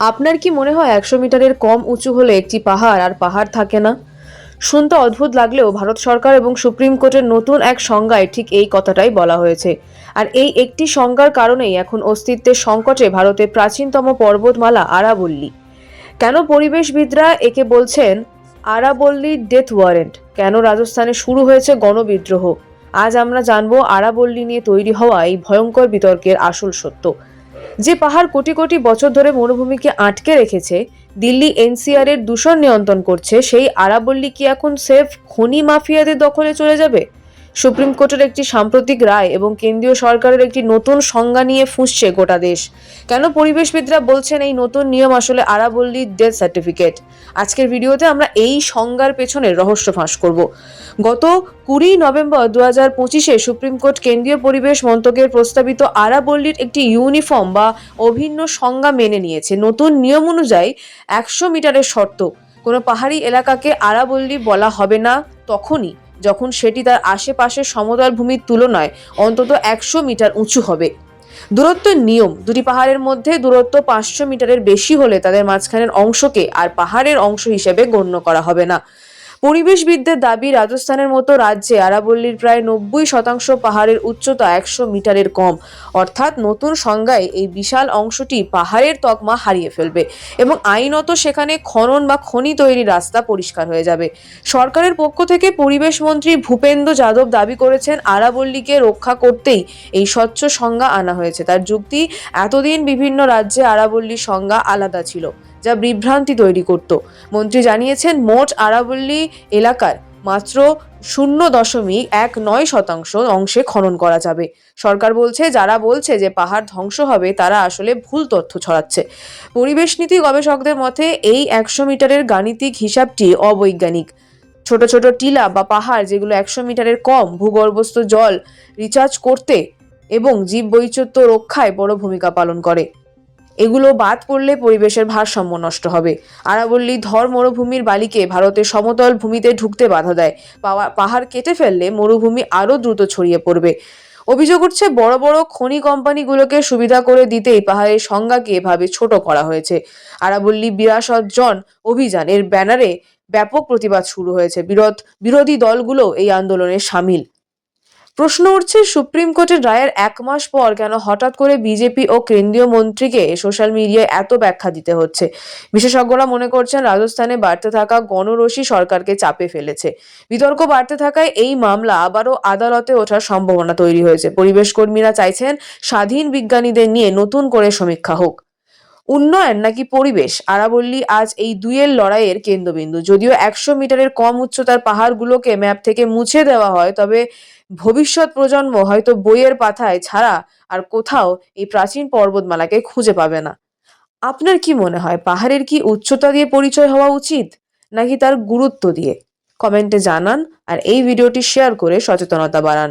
আপনার কি মনে হয় একশো মিটারের কম উঁচু হলে একটি পাহাড় আর পাহাড় থাকে না? শুনতে অদ্ভুত লাগলেও ভারত সরকার এবং সুপ্রিম কোর্টের নতুন এক সংজ্ঞায় ঠিক এই কথাটাই বলা হয়েছে। আর এই একটি সংজ্ঞার কারণেই এখন অস্তিত্বের সংকটে ভারতের প্রাচীনতম পর্বতমালা আরাবল্লী। কেন পরিবেশবিদরা একে বলছেন আরাবল্লী ডেথ ওয়ারেন্ট? কেন রাজস্থানে শুরু হয়েছে গণবিদ্রোহ? আজ আমরা জানব আরাবল্লী নিয়ে তৈরি হওয়া এই ভয়ঙ্কর বিতর্কের আসল সত্য। যে পাহাড় কোটি কোটি বছর ধরে মরুভূমিকে আটকে রেখেছে, দিল্লি এনসিআর এর দূষণ নিয়ন্ত্রণ করছে, সেই আরাবল্লী কি এখন সেফ? খনি মাফিয়াদের দখলে চলে যাবে? সুপ্রিম কোর্টের একটি সাম্প্রতিক রায় এবং কেন্দ্রীয় সরকারের একটি নতুন সংজ্ঞা নিয়ে ফুঁসছে গোটা দেশ। কেন পরিবেশবিদরা বলছেন এই নতুন নিয়ম আসলে আরাবল্লী ডেথ সার্টিফিকেট? আজকের ভিডিওতে আমরা এই সংজ্ঞার পেছনের রহস্য ফাঁস করব। গত কুড়ি নভেম্বর দু হাজার পঁচিশে সুপ্রিম কোর্ট কেন্দ্রীয় পরিবেশ মন্ত্রকের প্রস্তাবিত আরাবল্লীর একটি ইউনিফর্ম বা অভিন্ন সংজ্ঞা মেনে নিয়েছে। নতুন নিয়ম অনুযায়ী একশো মিটারের শর্ত। কোনো পাহাড়ি এলাকাকে আরাবল্লী বলা হবে না তখনই। যখন সেটি তার আশেপাশের সমতল ভূমির তুলনায় অন্তত একশো মিটার উঁচু হবে। দূরত্বের নিয়ম, দুটি পাহাড়ের মধ্যে দূরত্ব পাঁচশো মিটারের বেশি হলে তাদের মাঝখানের অংশকে আর পাহাড়ের অংশ হিসেবে গণ্য করা হবে না। পরিবেশবিদদের দাবি, রাজস্থানের মতো রাজ্যে আরাবল্লীর প্রায় নব্বই শতাংশ পাহাড়ের উচ্চতা একশো মিটারের কম। অর্থাৎ নতুন সংজ্ঞায় এই বিশাল অংশটি পাহাড়ের তকমা হারিয়ে ফেলবে এবং আইনত সেখানে খনন বা খনি তৈরির রাস্তা পরিষ্কার হয়ে যাবে। সরকারের পক্ষ থেকে পরিবেশ মন্ত্রী ভূপেন্দ্র যাদব দাবি করেছেন, আরাবল্লীকে রক্ষা করতেই এই স্বচ্ছ সংজ্ঞা আনা হয়েছে। তার যুক্তি, এতদিন বিভিন্ন রাজ্যে আরাবল্লীর সংজ্ঞা আলাদা ছিল। যা বিভ্রান্তি তৈরি করত। মন্ত্রী জানিয়েছেন, মোট আরাবল্লী এলাকার মাত্র শূন্য দশমিক এক নয় শতাংশ অংশে খনন করা যাবে। সরকার বলছে, যারা বলছে যে পাহাড় ধ্বংস হবে, তারা আসলে ভুল তথ্য ছড়াচ্ছে। পরিবেশ নীতি গবেষকদের মতে, এই একশো মিটারের গাণিতিক হিসাবটি অবৈজ্ঞানিক। ছোট ছোট টিলা বা পাহাড় যেগুলো একশো মিটারের কম, ভূগর্ভস্থ জল রিচার্জ করতে এবং জীববৈচিত্র্য রক্ষায় বড় ভূমিকা পালন করে। এগুলো বাদ পড়লে পরিবেশের ভারসাম্য নষ্ট হবে। আরাবল্লী ধর মরুভূমির বালিকে ভারতের সমতল ভূমিতে ঢুকতে বাধা দেয়। পাওয়া- পাহাড় কেটে ফেললে মরুভূমি আরও দ্রুত ছড়িয়ে পড়বে। অভিযোগ উঠছে বড় বড় খনি কোম্পানিগুলোকে সুবিধা করে দিতেই পাহাড়ের সংজ্ঞাকে এভাবে ছোট করা হয়েছে। আরাবল্লী বিরাসত জন অভিযান এর ব্যানারে ব্যাপক প্রতিবাদ শুরু হয়েছে। বিরোধ বিরোধী দলগুলো এই আন্দোলনে সামিল। প্রশ্ন উঠছে, সুপ্রিম কোর্টের রায়ের এক মাস পর কেন হঠাৎ করে বিজেপি ও কেন্দ্রীয় মন্ত্রীকে সোশ্যাল মিডিয়ায় এত ব্যাখ্যা দিতে হচ্ছে? বিশেষজ্ঞরা মনে করছেন, রাজস্থানে বাড়তে থাকা গণরসী সরকারকে চাপে ফেলেছে। বিতর্ক বাড়তে থাকায় এই মামলা আবারও আদালতে ওঠার সম্ভাবনা তৈরি হয়েছে। পরিবেশ কর্মীরা চাইছেন স্বাধীন বিজ্ঞানীদের নিয়ে নতুন করে সমীক্ষা হোক। উন্নয়ন নাকি পরিবেশ? আরাবল্লী আজ এই দুইয়ের লড়াইয়ের কেন্দ্রবিন্দু। যদিও একশো মিটারের কম উচ্চতার পাহাড়গুলোকে ম্যাপ থেকে মুছে দেওয়া হয়, তবে ভবিষ্যৎ প্রজন্ম হয়তো বইয়ের পাথায় ছাড়া আর কোথাও এই প্রাচীন পর্বতমালাকে খুঁজে পাবে না। আপনার কি মনে হয়, পাহাড়ের কি উচ্চতা দিয়ে পরিচয় হওয়া উচিত, নাকি তার গুরুত্ব দিয়ে? কমেন্টে জানান আর এই ভিডিওটি শেয়ার করে সচেতনতা বাড়ান।